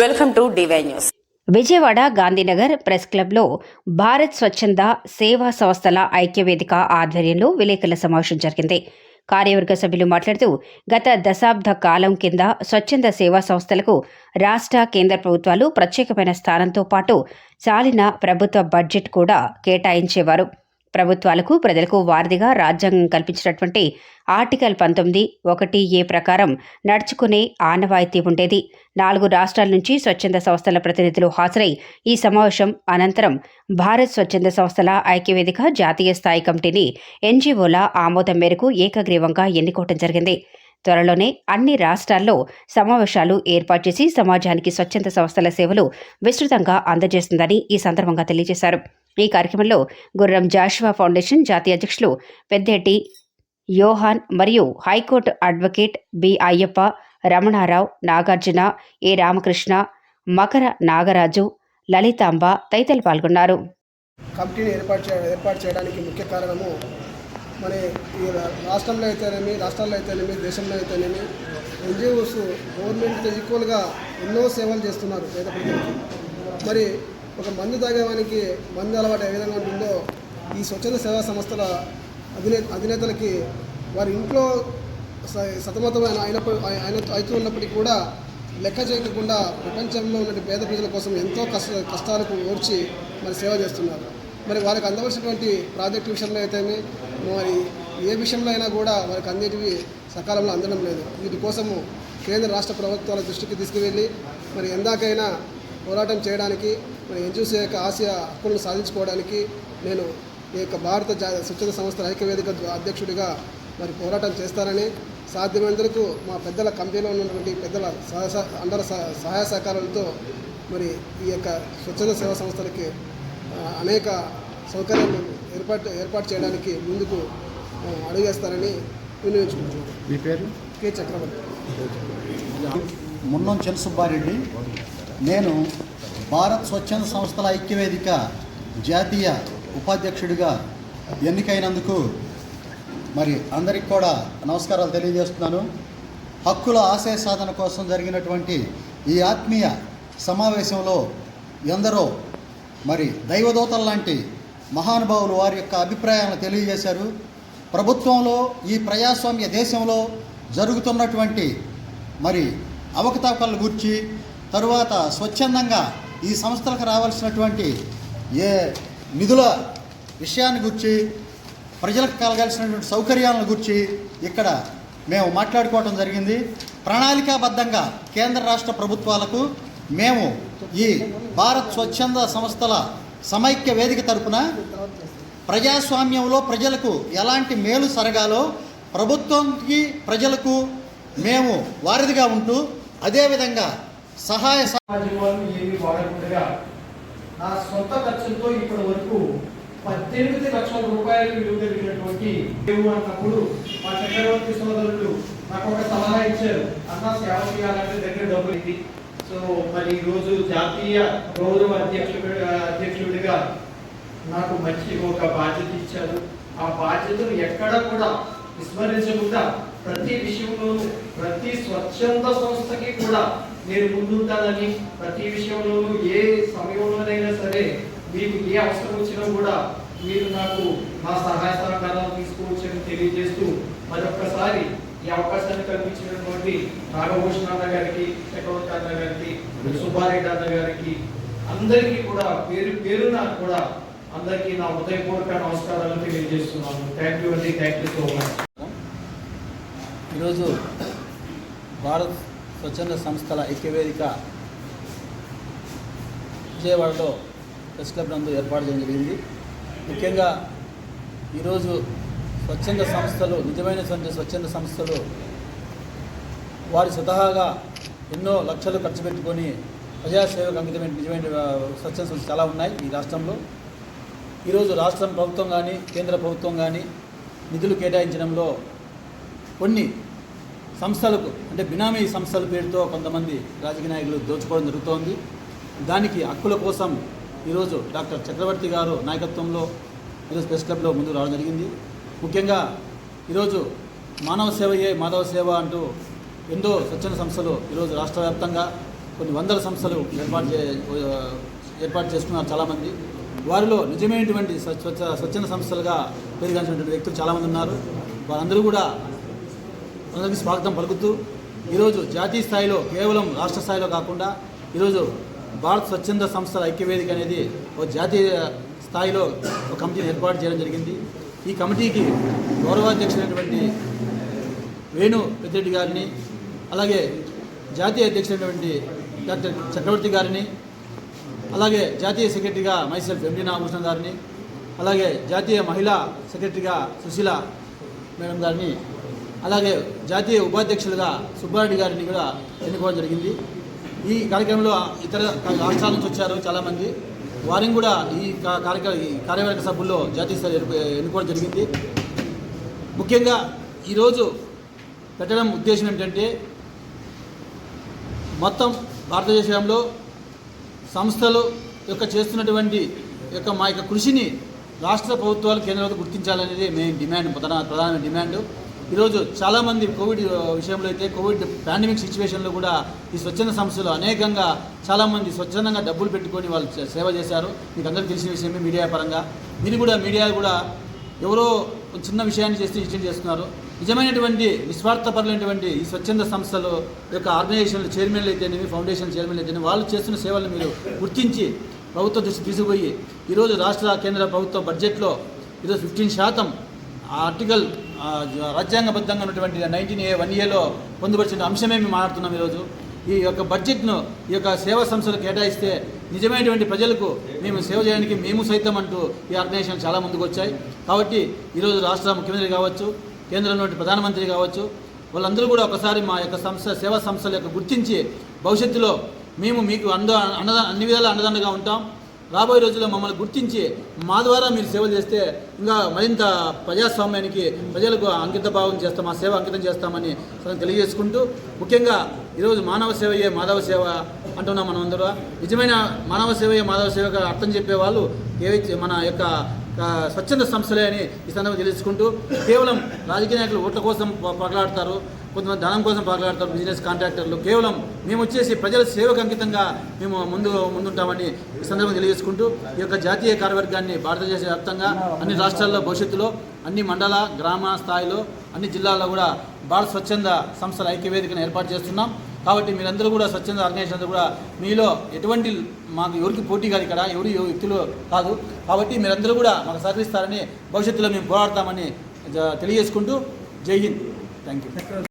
Welcome to DY news. Vijayawada Gandhinagar press క్లబ్లో భారత్ స్వచ్ఛంద సేవా సంస్థల ఐక్యవేదిక ఆధ్వర్యంలో విలేకరుల సమావేశం జరిగింది. కార్యవర్గ సభ్యులు మాట్లాడుతూ గత దశాబ్ద కాలం కింద స్వచ్ఛంద సేవా సంస్థలకు రాష్ట్ర కేంద్ర ప్రభుత్వాలు ప్రత్యేకమైన స్థానంతో పాటు చాలిన ప్రభుత్వ బడ్జెట్ కూడా కేటాయించేవారు. ప్రభుత్వాలకు ప్రజలకు వారధిగా రాజ్యాంగం కల్పించినటువంటి ఆర్టికల్ పంతొమ్మిది ఒకటి ఏ ప్రకారం నడుచుకునే ఆనవాయితీ ఉండేది. నాలుగు రాష్ట్రాల నుంచి స్వచ్ఛంద సంస్థల ప్రతినిధులు హాజరై ఈ సమావేశం అనంతరం భారత్ స్వచ్ఛంద సంస్థల ఐక్యవేదిక జాతీయ స్థాయి కమిటీని ఎన్జీఓల ఆమోదం మేరకు ఏకగ్రీవంగా ఎన్నుకోవటం జరిగింది. త్వరలోనే అన్ని రాష్ట్రాల్లో సమావేశాలు ఏర్పాటు చేసి సమాజానికి స్వచ్ఛంద సంస్థల సేవలు విస్తృతంగా అందజేస్తుందని ఈ సందర్భంగా తెలియజేశారు. ఈ కార్యక్రమంలో గుర్రం జాషువా ఫౌండేషన్ జాతీయ అధ్యక్షులు పెద్దేటి యోహాన్ మరియు high court advocate B Ayyappa Ramanarao Nagarjuna A Ramakrishna Makara Nagaraju Lalitamba తదితరులు పాల్గొన్నారు. కమిటీని ఏర్పాటు చే ఏర్పాటు చేయడానికి ముఖ్య కారణము మరి ఈ రాష్ట్రంలో అయితేనేమి రాష్ట్రాల్లో అయితేనేమి దేశంలో అయితేనేమి ఎన్జిఓస్ గవర్నమెంట్తో ఈక్వల్గా ఎన్నో సేవలు చేస్తున్నారు పేద ప్రజలకి. మరి ఒక మందు తాగేవానికి మందు అలవాటు ఏ విధంగా ఉంటుందో ఈ స్వచ్ఛంద సేవా సంస్థల అధినే అధినేతలకి వారి ఇంట్లో స- సతమతమైన అయినప్పుడు అయిన అవుతూ ఉన్నప్పటికీ కూడా లెక్క చేయకుండా ప్రపంచంలో ఉన్న పేద ప్రజల కోసం ఎంతో కష్ట కష్టాలకు ఓర్చి మరి సేవ చేస్తున్నారు. మరి వారికి అందవలసినటువంటి ప్రాజెక్టు విషయంలో అయితేనే మరి ఏ విషయంలో అయినా కూడా వారికి అందేటివి సకాలంలో అందడం లేదు. వీటి కోసము కేంద్ర రాష్ట్ర ప్రభుత్వాల దృష్టికి తీసుకువెళ్ళి మరి ఎందాకైనా పోరాటం చేయడానికి ఎన్జూసీ యొక్క ఆశయ హక్కులను సాధించుకోవడానికి నేను ఈ యొక్క భారత జా స్వచ్ఛంద సంస్థల ఐక్యవేదిక అధ్యక్షుడిగా మరి పోరాటం చేస్తానని సాధ్యమైనందుకు మా పెద్దల కమిటీలో ఉన్నటువంటి పెద్దల సహ అందర సహ- సహాయ సహకారాలతో మరి ఈ యొక్క స్వచ్ఛంద సేవా సంస్థలకి అనేక సౌకర్యాలు ఏర్పాటు ఏర్పాటు చేయడానికి ముందుకు అడుగేస్తారని వినియోగించుకుంటున్నాను. మీ పేరు? కె చక్రవర్తి. మున్నం చెన్సుబ్బారెడ్డి నేను భారత్ స్వచ్ఛంద సంస్థల ఐక్యవేదిక జాతీయ ఉపాధ్యక్షుడిగా ఎన్నికైనందుకు మరి అందరికి కూడా నమస్కారాలు తెలియజేస్తున్నాను. హక్కుల ఆశయ సాధన కోసం జరిగినటువంటి ఈ ఆత్మీయ సమావేశంలో ఎందరో మరి దైవదూతల లాంటి మహానుభావులు వారి యొక్క అభిప్రాయాలను తెలియజేశారు. ప్రభుత్వంలో ఈ ప్రజాస్వామ్య దేశంలో జరుగుతున్నటువంటి మరి అవకతవకల గురించి తరువాత స్వచ్ఛందంగా ఈ సంస్థలకు రావాల్సినటువంటి ఏ నిధుల విషయాన్ని గురించి ప్రజలకు కలగాల్సినటువంటి సౌకర్యాలను గురించి ఇక్కడ మేము మాట్లాడుకోవటం జరిగింది. ప్రణాళికాబద్ధంగా కేంద్ర రాష్ట్ర ప్రభుత్వాలకు మేము ఈ భారత్ స్వచ్ఛంద సంస్థల సమైక్య వేదిక తరపున ప్రజాస్వామ్యంలో ప్రజలకు ఎలాంటి మేలు సరగాలో ప్రభుత్వంకి ప్రజలకు మేము వారధిగా ఉంటూ అదేవిధంగా సహాయ సహ- సమాజం ఏమి వాడకుండా నా సొంత ఖర్చులతో ఇప్పటి వరకు పద్దెనిమిది లక్షల రూపాయలు విలువ కలిగినటువంటి లేవు అన్నప్పుడు మా చక్రవర్తి సోదరులు నాకు ఒక సలహా ఇచ్చారు. అన్న సేవ చేయాలంటే దగ్గర డబ్బులు ఇది సో మరి ఈరోజు జాతీయ గౌరవ అధ్యక్షుడు అధ్యక్షుడిగా నాకు మంచి ఒక బాధ్యత ఇచ్చారు. ఆ బాధ్యతను ఎక్కడ కూడా విస్మరించకుండా ప్రతి విషయంలోనూ ప్రతి స్వచ్ఛంద సంస్థకి కూడా నేను ముందుంటానని ప్రతి విషయంలోనూ ఏ సమయంలోనైనా సరే మీకు ఏ అవసరం వచ్చినా కూడా మీరు నాకు మా సహాయ సహకారాలు తీసుకోవచ్చని తెలియజేస్తూ మరొక్కసారి ఈ అవకాశాన్ని కల్పించినటువంటి నాగభూషణ అన్న గారికి చక్రవర్తి అన్న గారికి సుబ్బారెడ్డి అన్న గారికి అందరికీ కూడా పేరు పేరున కూడా అందరికీ నా హృదయపూర్వక నమస్కారాలు తెలియజేస్తున్నాను. థ్యాంక్ యూ అండి థ్యాంక్ యూ సో మచ్ ఈరోజు భారత్ స్వచ్ఛంద సంస్థల ఐక్యవేదిక విజయవాడలో ప్రెస్ క్లబ్ నందు ఏర్పాటు చేయడం జరిగింది. ముఖ్యంగా ఈరోజు స్వచ్ఛంద సంస్థలు నిజమైన స్వచ్ఛంద సంస్థలు వారి స్వతహాగా ఎన్నో లక్షలు ఖర్చు పెట్టుకొని ప్రజాసేవకు అంకితమైన నిజమైన స్వచ్ఛంద సంస్థలు చాలా ఉన్నాయి ఈ రాష్ట్రంలో. ఈరోజు రాష్ట్రం ప్రభుత్వం కానీ కేంద్ర ప్రభుత్వం కానీ నిధులు కేటాయించడంలో కొన్ని సంస్థలకు అంటే బినామీ సంస్థల పేరుతో కొంతమంది రాజకీయ నాయకులు దోచుకోవడం జరుగుతోంది. దానికి హక్కుల కోసం ఈరోజు డాక్టర్ చక్రవర్తి గారు నాయకత్వంలో ఈరోజు ప్రెస్ క్లబ్లో ముందుకు రావడం జరిగింది. ముఖ్యంగా ఈరోజు మానవ సేవయే మాధవ సేవ అంటూ ఎన్నో స్వచ్ఛంద సంస్థలు ఈరోజు రాష్ట్ర వ్యాప్తంగా కొన్ని వందల సంస్థలు ఏర్పాటు చే ఏర్పాటు చేసుకున్నారు చాలామంది. వారిలో నిజమైనటువంటి స్వచ్ఛ స్వచ్ఛంద సంస్థలుగా పేరుగాంచినటువంటి వ్యక్తులు చాలామంది ఉన్నారు. వారందరూ కూడా అందరికీ స్వాగతం పలుకుతూ ఈరోజు జాతీయ స్థాయిలో కేవలం రాష్ట్ర స్థాయిలో కాకుండా ఈరోజు భారత్ స్వచ్ఛంద సంస్థల ఐక్యవేదిక అనేది ఒక జాతీయ స్థాయిలో ఒక కమిటీని ఏర్పాటు చేయడం జరిగింది. ఈ కమిటీకి గౌరవాధ్యక్షులైనటువంటి వేణు పెద్దిరెడ్డి గారిని అలాగే జాతీయ అధ్యక్షులైనటువంటి డాక్టర్ చక్రవర్తి గారిని అలాగే జాతీయ సెక్రటరీగా మైసెల్ఫ్ ఎండి నాగభూషణ్ గారిని అలాగే జాతీయ మహిళా సెక్రటరీగా సుశీల మేడం గారిని అలాగే జాతీయ ఉపాధ్యక్షులుగా సుబ్బారెడ్డి గారిని కూడా ఎన్నుకోవడం జరిగింది. ఈ కార్యక్రమంలో ఇతర రాష్ట్రాల నుంచి వచ్చారు చాలామంది. వారిని కూడా ఈ కార్యక్రమ ఈ కార్యవర్గ సభ్యుల్లో జాతీయ స్థాయి ఎన్నుకోవడం జరిగింది. ముఖ్యంగా ఈరోజు పెట్టడం ఉద్దేశం ఏంటంటే మొత్తం భారతదేశంలో సంస్థలు యొక్క చేస్తున్నటువంటి యొక్క మా యొక్క కృషిని రాష్ట్ర ప్రభుత్వాలు కేంద్రంలో గుర్తించాలనేది మెయిన్ డిమాండ్ ప్రధాన ప్రధానమైన డిమాండ్ ఈరోజు చాలామంది కోవిడ్ విషయంలో అయితే కోవిడ్ పాండమిక్ సిచ్యువేషన్లో కూడా ఈ స్వచ్ఛంద సంస్థలు అనేకంగా చాలామంది స్వచ్ఛందంగా డబ్బులు పెట్టుకొని వాళ్ళు సేవ చేశారు. మీకు అందరికీ తెలిసిన విషయమే మీడియా పరంగా. మీరు కూడా మీడియా కూడా ఎవరో చిన్న విషయాన్ని చేస్తే ఇచ్చేది చేస్తున్నారు. నిజమైనటువంటి నిస్వార్థపరులైనటువంటి ఈ స్వచ్ఛంద సంస్థలు యొక్క ఆర్గనైజేషన్లు చైర్మన్లు అయితేనేమి ఫౌండేషన్ చైర్మన్లు అయితేనేమి వాళ్ళు చేస్తున్న సేవలను మీరు గుర్తించి ప్రభుత్వ దృష్టి తీసుకుపోయి ఈరోజు రాష్ట్ర కేంద్ర ప్రభుత్వ బడ్జెట్లో ఈరోజు ఫిఫ్టీన్ శాతం ఆర్టికల్ రాజ్యాంగబద్ధంగా ఉన్నటువంటి నైన్టీన్ ఏ వన్ ఏలో పొందుపరిచిన అంశమే మేము మాట్లాడుతున్నాం ఈరోజు. ఈ యొక్క బడ్జెట్ను ఈ యొక్క సేవా సంస్థలు కేటాయిస్తే నిజమైనటువంటి ప్రజలకు మేము సేవ చేయడానికి మేము సైతం అంటూ ఈ ఆర్గనైజేషన్ చాలా ముందుకు వచ్చాయి కాబట్టి ఈరోజు రాష్ట్ర ముఖ్యమంత్రి కావచ్చు కేంద్రంలో ప్రధానమంత్రి కావచ్చు వాళ్ళందరూ కూడా ఒకసారి మా యొక్క సంస్థ సేవా సంస్థల యొక్క గుర్తించి భవిష్యత్తులో మేము మీకు అంద అన్నదా అన్ని విధాల అండదండగా ఉంటాం. రాబోయే రోజుల్లో మమ్మల్ని గుర్తించి మా ద్వారా మీరు సేవ చేస్తే ఇంకా మరింత ప్రజాస్వామ్యానికి ప్రజలకు అంకిత భావం చేస్తాం మా సేవ అంకితం చేస్తామని తెలియజేసుకుంటూ ముఖ్యంగా ఈరోజు మానవ సేవయే మాధవ సేవ అంటున్నాం మనం అందరూ. నిజమైన మానవ సేవయే మాధవ సేవగా అర్థం చెప్పే వాళ్ళు ఏవైతే మన యొక్క స్వచ్ఛంద సంస్థలే అని ఈ సందర్భంగా తెలుసుకుంటూ కేవలం రాజకీయ నాయకులు ఓట్ల కోసం పగలాడతారు కొంతమంది ధనం కోసం పగలాడతారు బిజినెస్ కాంట్రాక్టర్లు కేవలం మేము వచ్చేసి ప్రజల సేవకు అంకితంగా మేము ముందు ముందుంటామని ఈ సందర్భంగా తెలియజేసుకుంటూ ఈ యొక్క జాతీయ కార్యవర్గాన్ని భారతదేశ వ్యాప్తంగా అన్ని రాష్ట్రాల్లో భవిష్యత్తులో అన్ని మండల గ్రామ స్థాయిలో అన్ని జిల్లాల్లో కూడా భారత స్వచ్ఛంద సంస్థల ఐక్యవేదికను ఏర్పాటు చేస్తున్నాం. కాబట్టి మీరందరూ కూడా స్వచ్ఛంద ఆర్గనైజేషన్ అందరూ కూడా మీలో ఎటువంటి మాకు ఎవరికి పోటీ కాదు ఇక్కడ ఎవరు వ్యక్తులు కాదు. కాబట్టి మీరందరూ కూడా మాకు సహకరిస్తారని భవిష్యత్తులో మేము పోరాడతామని జ- తెలియజేసుకుంటూ జై హింద్. Thank you